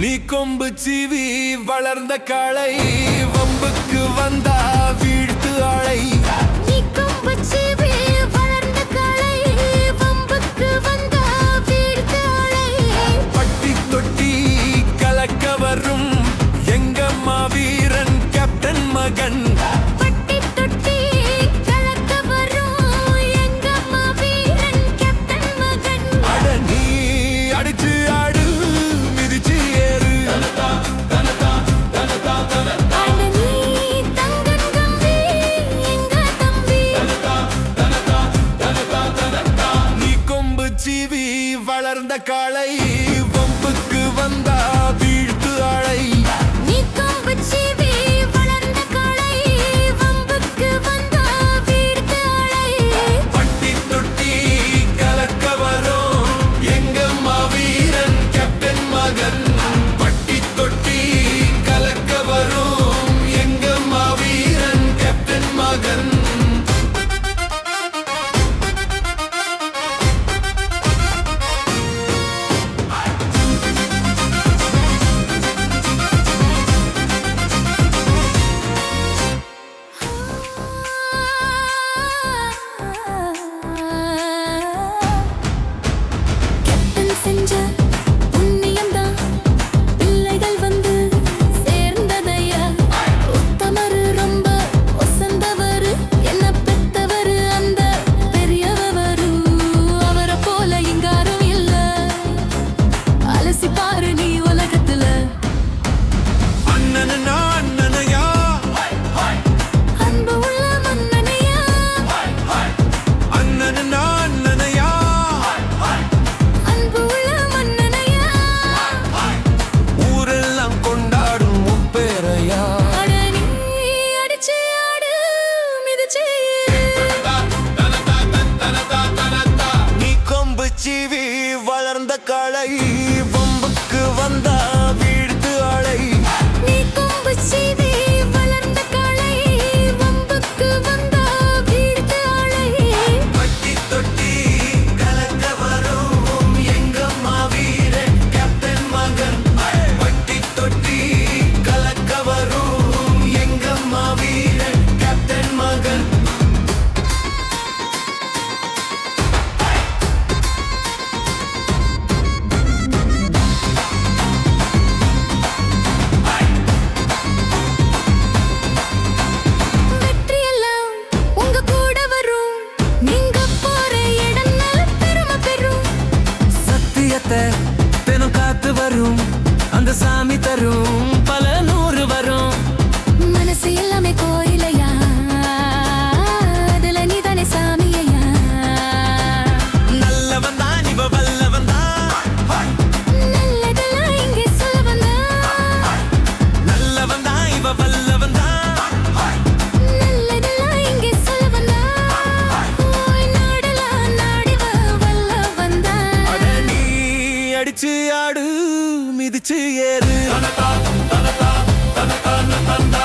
நீ கொம்பு சீவி வளர்ந்த களை வம்புக்கு வந்த களை நேரத்தை தினம் காத்து வரும். அந்த சாமி தரும். அடிச்சு ஆடு மிதிச்சு ஏறு. தனக்கா தனக்கா தனக்கா தந்தா